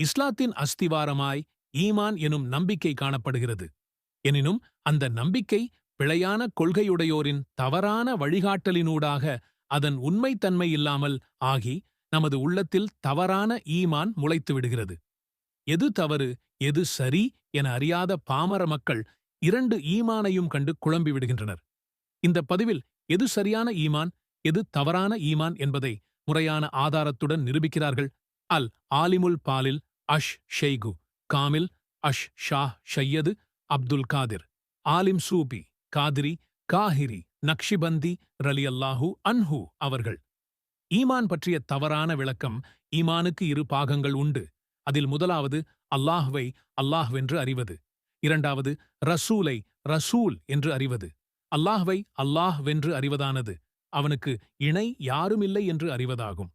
இஸ்லாத்தின் அஸ்திவாரமாய் ஈமான் எனும் நம்பிக்கை காணப்படுகிறது. எனினும் அந்த நம்பிக்கை பிழையான கொள்கையுடையோரின் தவறான வழிகாட்டலினூடாக அதன் உண்மைத்தன்மை இல்லாமல் ஆகி நமது உள்ளத்தில் தவறான ஈமான் முளைத்து விடுகிறது. எது தவறு எது சரி என அறியாத பாமர மக்கள் இரண்டு ஈமானையும் கண்டு குழம்பி விடுகின்றனர். இந்த பதிவில் எது சரியான ஈமான் எது தவறான ஈமான் என்பதை முறையான ஆதாரத்துடன் நிரூபிக்கிறார்கள். அல் ஆலிமுல் பாலில் அஷ் ஷெய்கு காமில் அஷ் ஷா ஷையது அப்துல் காதிர். ஆலிம் சூபி காதிரி காஹிரி நக்ஷிபந்தி ரலி அல்லாஹு அன்ஹு அவர்கள். ஈமான் பற்றிய தவறான விளக்கம் ஈமானுக்கு இரு பாகங்கள் உண்டு. அதில் முதலாவது அல்லாஹ்வை அல்லாஹ்வென்று அறிவது. இரண்டாவது ரசூலை ரசூல் என்று அறிவது. அல்லாஹ்வை அல்லாஹ் வென்று அறிவதானது. அவனுக்கு இணை யாருமில்லை என்று அறிவதாகும்.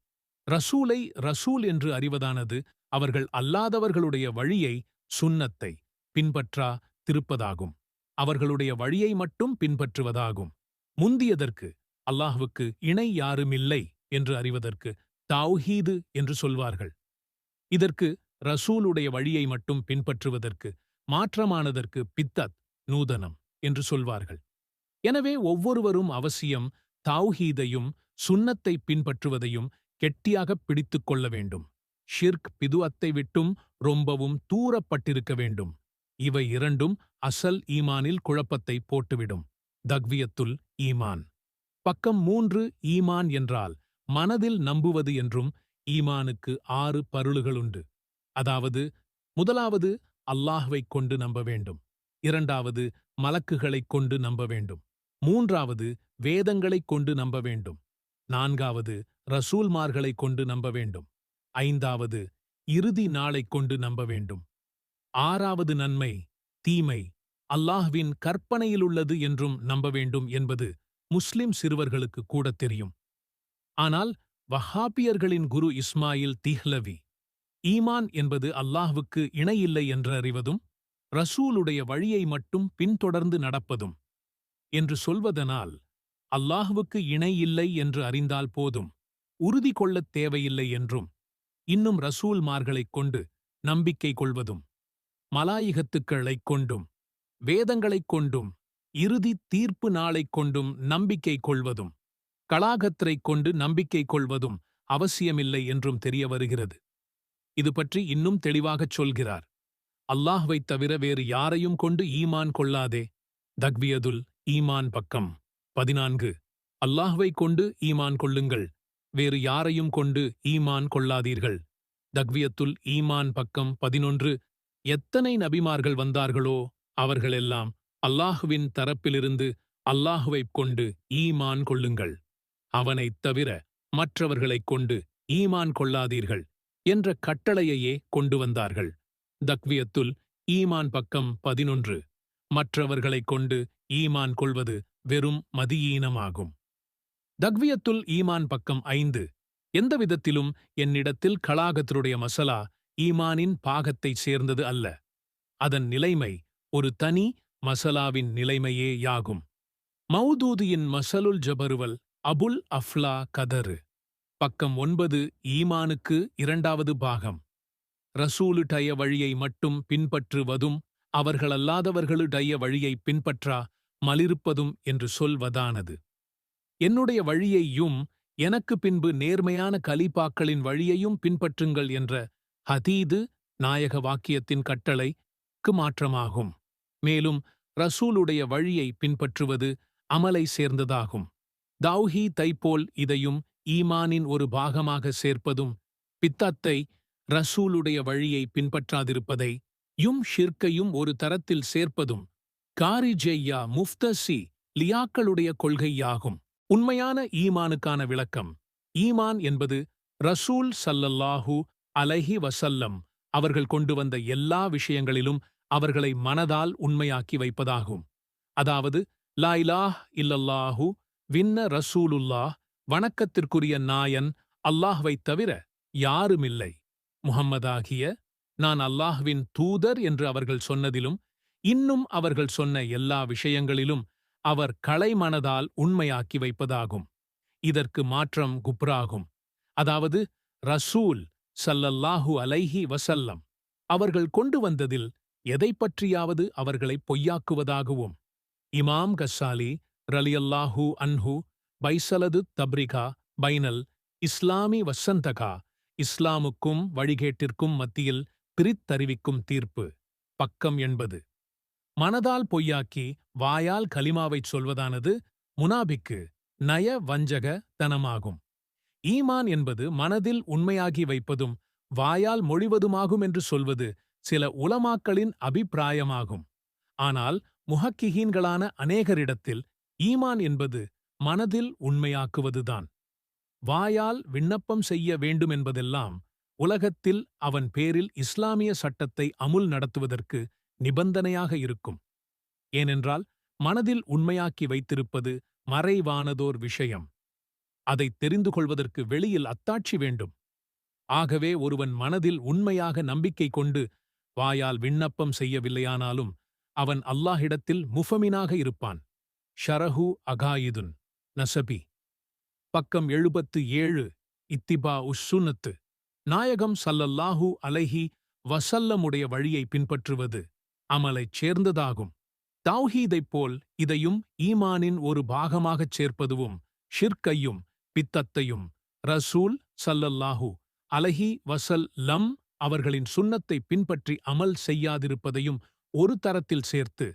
ரசூலை ரசூல் என்று அறிவதானது அவர்கள் அல்லாதவர்களுடைய வழியை சுன்னத்தை பின்பற்றா திருப்பதாகும். அவர்களுடைய வழியை மட்டும் பின்பற்றுவதாகும். முந்தியதற்கு அல்லாஹுவுக்கு இணை யாருமில்லை என்று அறிவதற்கு தாவ்ஹீது என்று சொல்வார்கள். இதற்கு ரசூலுடைய வழியை மட்டும் பின்பற்றுவதற்கு மாற்றமானதற்கு பித்தத் நூதனம் என்று சொல்வார்கள். எனவே ஒவ்வொருவரும் அவசியம் தாவ்ஹீதையும் சுன்னத்தை பின்பற்றுவதையும் கெட்டியாகப் பிடித்துக் கொள்ள வேண்டும். ஷிர்க் பிதுஅத்தை விட்டும் ரொம்பவும் தூரப்பட்டிருக்க வேண்டும். இவை இரண்டும் அசல் ஈமானில் குழப்பத்தை போட்டுவிடும். தக்வியத்துல் ஈமான். பக்கம் மூன்று ஈமான் என்றால் மனதில் நம்புவது என்றும் ஈமானுக்கு ஆறு பருளுகளுண்டு. அதாவது முதலாவது அல்லாஹ்வைக் கொண்டு நம்ப வேண்டும். இரண்டாவது மலக்குகளைக் கொண்டு நம்ப வேண்டும். மூன்றாவது வேதங்களைக் கொண்டு நம்ப வேண்டும். நான்காவது ரசூல்மார்களைக் கொண்டு நம்ப வேண்டும். ஐந்தாவது இறுதி நாளைக் கொண்டு நம்ப வேண்டும் ஆறாவது நன்மை தீமை அல்லாஹ்வின் கற்பனையிலுள்ளது என்றும் நம்ப வேண்டும் என்பது முஸ்லிம் சிறுவர்களுக்கு கூட தெரியும். ஆனால் வஹாபியர்களின் குரு இஸ்மாயில் திஹ்லவி ஈமான் என்பது அல்லாஹ்வுக்கு இணையில்லை என்று அறிவதும் ரசூலுடைய வழியை மட்டும் பின்தொடர்ந்து நடப்பதும் என்று சொல்வதனால் அல்லாஹ்வுக்கு இணை இல்லை என்று அறிந்தால் போதும் உறுதி கொள்ளத் தேவையில்லை என்றும் இன்னும் ரசூல்மார்களைக் கொண்டு நம்பிக்கை கொள்வதும் மலாயிகத்துக்களைக் கொண்டும் வேதங்களைக் கொண்டும் இறுதி தீர்ப்பு நாளைக் கொண்டும் நம்பிக்கை கொள்வதும் கலாகத்திரைக் கொண்டு நம்பிக்கை கொள்வதும் அவசியமில்லை என்றும் தெரிய வருகிறது. இது பற்றி இன்னும் தெளிவாகச் சொல்கிறார். அல்லாஹ்வைத் தவிர வேறு யாரையும் கொண்டு ஈமான் கொள்ளாதே. தக்வியதுல் ஈமான் பக்கம். பதினான்கு. அல்லாஹ்வை கொண்டு ஈமான் கொள்ளுங்கள். வேறு யாரையும் கொண்டு ஈமான் கொள்ளாதீர்கள். தக்வியத்துல் ஈமான் பக்கம் பதினொன்று எத்தனை நபிமார்கள் வந்தார்களோ அவர்களெல்லாம் அல்லாஹுவின் தரப்பிலிருந்து அல்லாஹுவைக் கொண்டு ஈமான் கொள்ளுங்கள். அவனைத் தவிர மற்றவர்களைக் கொண்டு ஈமான் கொள்ளாதீர்கள் என்ற கட்டளையையே கொண்டு வந்தார்கள். தக்வியத்துல் ஈமான் பக்கம் பதினொன்று மற்றவர்களைக் கொண்டு ஈமான் கொள்வது வெறும் மதியீனமாகும். தக்வியத்துல் ஈமான் பக்கம் ஐந்து. எந்த விதத்திலும் என்னிடத்தில் கலாகத்தருடைய மசலா ஈமானின் பாகத்தை சேர்ந்தது அல்ல. அதன் நிலைமை ஒரு தனி மசலாவின் நிலைமையே யாகும். மௌதூதியின் மசலுல் ஜபருவல் அபுல் அஃப்லா கதரு. பக்கம் ஒன்பது ஈமானுக்கு இரண்டாவது பாகம். ரசூலுடைய வழியை மட்டும் பின்பற்றுவதும் அவர்களல்லாதவர்களுடைய வழியை பின்பற்றா மலிருப்பதும் என்று சொல்வதானது. என்னுடைய வழியையும் எனக்கு பின்பு நேர்மையான கலீபாக்களின் வழியையும் பின்பற்றுங்கள் என்ற ஹதீது நாயக வாக்கியத்தின் கட்டளைக்கு மாற்றமாகும். மேலும் ரசூலுடைய வழியை பின்பற்றுவது அமலை சேர்ந்ததாகும். தௌஹி தைப்போல் இதையும் ஈமானின் ஒரு பாகமாக சேர்ப்பதும் பித்தத்தை ரசூலுடைய வழியை பின்பற்றாதிருப்பதை யும் ஷிர்கையும் ஒரு தரத்தில் சேர்ப்பதும் காரிஜெய்யா முஃப்தசி லியாக்களுடைய கொள்கையாகும். உண்மையான ஈமானுக்கான விளக்கம். ஈமான் என்பது ரசூல் சல்லல்லாஹு அலைஹி வசல்லம் அவர்கள் கொண்டு வந்த எல்லா விஷயங்களிலும் அவர்களை மனதால் உண்மையாக்கி வைப்பதாகும். அதாவது லாய்லாஹ் இல்லல்லாஹு வின்ன ரசூலுல்லாஹ் வணக்கத்திற்குரிய நாயன் அல்லாஹ்வைத் தவிர யாருமில்லை. முஹம்மதாகிய நான் அல்லாஹ்வின் தூதர் என்று அவர்கள் சொன்னதிலும் இன்னும் அவர்கள் சொன்ன எல்லா விஷயங்களிலும் அவர் கலைமனதால் உண்மையாக்கி வைப்பதாகும். இதற்கு மாற்றம் குப்ராகும். அதாவது ரசூல் சல்லல்லாஹு அலைஹி வசல்லம் அவர்கள் கொண்டு வந்ததில் எதைப் பற்றியாவது அவர்களை பொய்யாக்குவதாகவும். இமாம் கசாலி ரலியல்லாஹு அன்ஹு பைசலது தப்ரிகா பைனல் இஸ்லாமி வசந்தகா இஸ்லாமுக்கும் வழிகேட்டிற்கும் மத்தியில் பிரித்தறிவிக்கும் தீர்ப்பு பக்கம் எண்பது மனதால் பொய்யாக்கி வாயால் கலிமாவைச் சொல்வதானது முனாபிக்கு நய வஞ்சக தனமாகும். ஈமான் என்பது மனதில் உண்மையாகி வைப்பதும் வாயால் மொழிவதுமாகும் என்று சொல்வது சில உலமாக்களின் அபிப்பிராயமாகும். ஆனால் முஹக்கிஹீன்களான அநேகரிடத்தில் ஈமான் என்பது மனதில் உண்மையாக்குவதுதான். வாயால் விண்ணப்பம் செய்ய வேண்டுமென்பதெல்லாம் உலகத்தில் அவன் பேரில் இஸ்லாமிய சட்டத்தை அமுல் நடத்துவதற்கு நிபந்தனையாக இருக்கும். ஏனென்றால் மனதில் உண்மையாக்கி வைத்திருப்பது மறைவானதோர் விஷயம். அதைத் தெரிந்து கொள்வதற்கு வெளியில் அத்தாட்சி வேண்டும். ஆகவே ஒருவன் மனதில் உண்மையாக நம்பிக்கை கொண்டு வாயால் விண்ணப்பம் செய்யவில்லையானாலும் அவன் அல்லாஹிடத்தில் முஃபமினாக இருப்பான். ஷரஹு அகாயிதுன் நசபி. பக்கம் எழுபத்து ஏழு இத்திபா உஸ்ஸுனத்து நாயகம் சல்லல்லாஹு அலைஹி வசல்லமுடைய வழியை பின்பற்றுவது. அமலைச் சேர்ந்ததாகும். தௌஹீதைப் போல் இதையும் ஈமானின் ஒரு பாகமாகச் சேர்ப்பதுவும் ஷிர்கையும் பித்தத்தையும் ரசூல் சல்லல்லாஹு அலஹி வசல் லம் அவர்களின் சுண்ணத்தை பின்பற்றி அமல் செய்யாதிருப்பதையும் ஒரு தரத்தில் சேர்த்து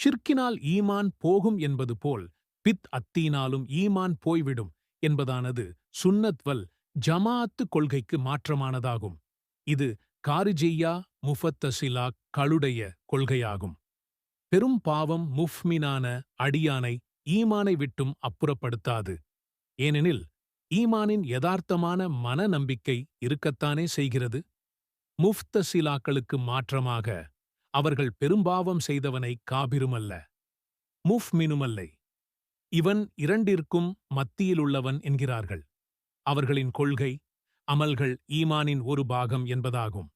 ஷிர்கினால் ஈமான் போகும் என்பது போல் பித் அத்தீனாலும் ஈமான் போய்விடும் என்பதானது சுன்னத்வல் ஜமாஅத்து கொள்கைக்கு மாற்றமானதாகும். இது காரிஜியா முஃபத்தசிலா களுடைய கொள்கையாகும். பெரும் பாவம் முஃப்மினான அடியானை ஈமானை விட்டும் அப்புறப்படுத்தாது. ஏனெனில் ஈமானின் யதார்த்தமான மன நம்பிக்கை இருக்கத்தானே செய்கிறது? முஃப்தசிலாக்களுக்கு மாற்றமாக அவர்கள் பெரும்பாவம் செய்தவனை காபிருமல்ல. முஃப்மினுமல்லை. இவன் இரண்டிற்கும் மத்தியிலுள்ளவன் என்கிறார்கள். அவர்களின் கொள்கை அமல்கள் ஈமானின் ஒரு பாகம் என்பதாகும்.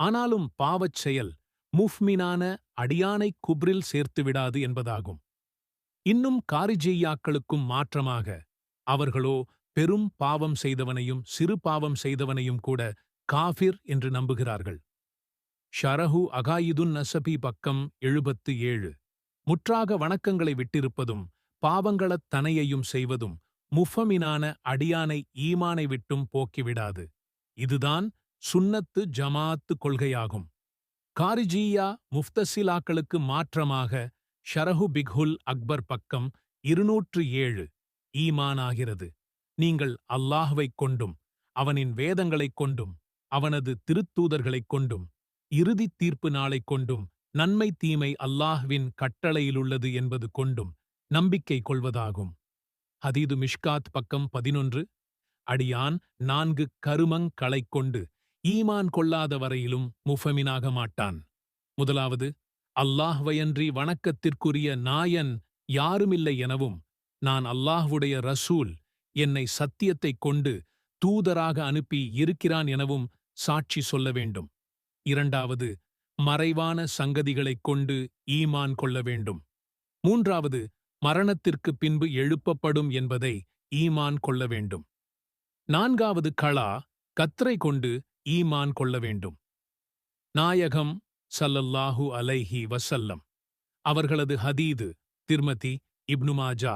ஆனாலும் பாவச் செயல் முஃப்மினான அடியானை குப்ரில் சேர்த்துவிடாது என்பதாகும். இன்னும் காரிஜெய்யாக்களுக்கும் மாற்றமாக அவர்களோ பெரும் பாவம் செய்தவனையும் சிறு பாவம் செய்தவனையும் கூட காஃபிர் என்று நம்புகிறார்கள். ஷரஹு அகாயிதுன் நசபி பக்கம் எழுபத்து ஏழு. முற்றாக வணக்கங்களை விட்டிருப்பதும் பாவங்களத் தனையையும் செய்வதும் முஃபமினான அடியானை ஈமானை விட்டும் போக்கிவிடாது. இதுதான் சுன்னத்து ஜமாத்து கொள்கையாகும். காரிஜீயா முஃப்தசிலாக்களுக்கு மாற்றமாக ஷரஹு பிக்ஹுல் அக்பர் பக்கம் இருநூற்று ஏழு ஈமானாகிறது. நீங்கள் அல்லாஹ்வைக் கொண்டும் அவனின் வேதங்களைக் கொண்டும் அவனது திருத்தூதர்களைக் கொண்டும் இறுதித் தீர்ப்பு நாளைக் கொண்டும் நன்மை தீமை அல்லாஹ்வின் கட்டளையிலுள்ளது என்பது கொண்டும் நம்பிக்கை கொள்வதாகும். ஹதீது மிஷ்காத் பக்கம் பதினொன்று அடியான் நான்கு கருமங் களை கொண்டு ஈமான் கொள்ளாத வரையிலும் முஃபமினாக மாட்டான். முதலாவது அல்லாஹ்வையன்றி வணக்கத்திற்குரிய நாயன் யாருமில்லை எனவும் நான் அல்லாஹ்வுடைய ரசூல் என்னை சத்தியத்தைக் கொண்டு தூதராக அனுப்பி இருக்கிறான் எனவும் சாட்சி சொல்ல வேண்டும். இரண்டாவது மறைவான சங்கதிகளைக் கொண்டு ஈமான் கொள்ள வேண்டும். மூன்றாவது மரணத்திற்குப் பின்பு எழுப்பப்படும் என்பதை ஈமான் கொள்ள வேண்டும். நான்காவது களா கத்ரை கொண்டு ஈமான் கொள்ள வேண்டும். நாயகம் சல்லல்லாஹு அலைஹி வசல்லம் அவர்களது ஹதீது திர்மதி இப்னுமாஜா